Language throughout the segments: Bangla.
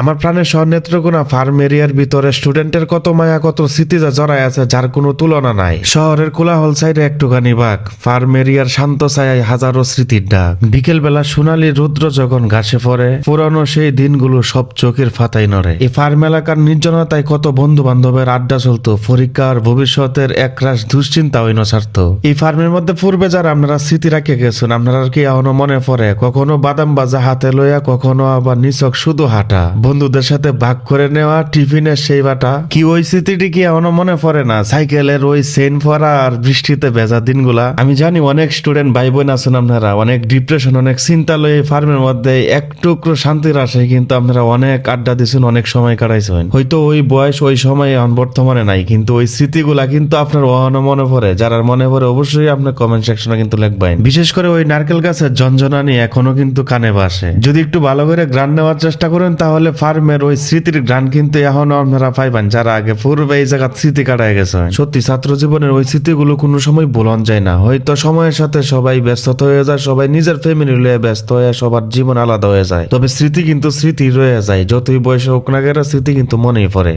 আমার প্রাণের শহর নেত্রকোনা ফার্ম এরিয়ার ভিতরে স্টুডেন্টের কত মায়া, কত স্মৃতি যা জড়ায় আছে, যার কোনো তুলনা নাই। শহরের কোলাহল সাইডে একটুখানি বাঘ, ফার্ম এরিয়ার শান্ত ছায়ায় হাজারো স্মৃতির ডাক। বিকেল বেলা সোনালী রুদ্র যখন ঘাসে পড়ে, পুরানো সেই দিনগুলো সব চোখের ফাতাই নড়ে। এই ফার্ম এলাকার নির্জনতায় কত বন্ধু বান্ধবের আড্ডা চলতো, পরীক্ষার ভবিষ্যতের একরাশ দুশ্চিন্তা হইন ছাড়ত এই ফার্মের মধ্যে পূর্বে যারা আপনারা স্মৃতি রাখে গেছেন, আপনারা কি এখনও মনে পড়ে, কখনো বাদাম বাজা হাতে লইয়া, কখনো আবার নিচক শুধু হাঁটা। বন্ধুদের সাথে ভাগ করে নেওয়া, টিফিনের সেই বাটা। কি ওই স্মৃতিটি কি এখনও মনে পড়ে না? সাইকেলের ওই সেন পরা আর বৃষ্টিতে ভেজা দিনগুলা। আমি জানি অনেক স্টুডেন্ট ভাই বোন আছেন আপনারা, অনেক ডিপ্রেশন অনেক চিন্তা লয়ে ফার্মের মধ্যে একটুকরো শান্তির আসে কিন্তু আপনারা অনেক আড্ডা দিছেন, অনেক সময় কাটাইছেন। হয়তো ওই বয়স ওই সময় এখন বর্তমানে নাই, কিন্তু ওই স্মৃতিগুলা কিন্তু আপনার অহনো মনে পড়ে। যারা মনে পড়ে অবশ্যই আপনার কমেন্ট সেকশনে কিন্তু লিখবেন। বিশেষ করে ওই নারকেল গাছের ঝঞ্ঝনানি এখনও কিন্তু কানে বাসে যদি একটু ভালো করে গ্রান নেওয়ার চেষ্টা করেন, তাহলে ফার্মের ওই স্মৃতির গ্রান কিন্তু এখনও আপনারা পাইবেন। যারা আগে পূর্বে এই জায়গা স্মৃতি কাটায় গেছে। সত্যি, ছাত্র জীবনের ওই স্মৃতিগুলো কোনো সময় বলন যায় না। হয়তো সময়ের সাথে সবাই ব্যস্ত হয়ে যায়, সবাই নিজের ফ্যামিলি লয়ে ব্যস্ত হয়ে সবার জীবন আলাদা হয়ে যায়। তবে স্মৃতি কিন্তু স্মৃতি রয়ে যায়। যতই বয়সে হোক না কেন স্মৃতি কিন্তু মনেই পড়ে।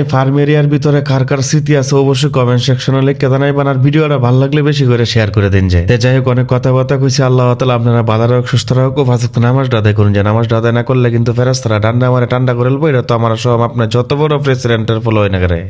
এই ফার্ম এরিয়ার ভিতরে কার কার স্মৃতি আছে অবশ্যই কমেন্ট সেকশনে লিখে জানাইবেন আর ভিডিওটা ভালো লাগলে বেশি করে শেয়ার করে দিন যে। যাই হোক, অনেক কথাবার্তা কইছি। আল্লাহ তালা আপনারা বাধা রাখ সুস্থ রাখ ও ফাঁসে নামাজ আদায় করুন যে। নামাজ আদায় না করলে কিন্তু ফেরাস্তারা ডান্ডা মারে ঠান্ডা করে লবো এটা তো আমার সব আপনার যত বড় প্রেসিডেন্টের ফলো হয় না করে।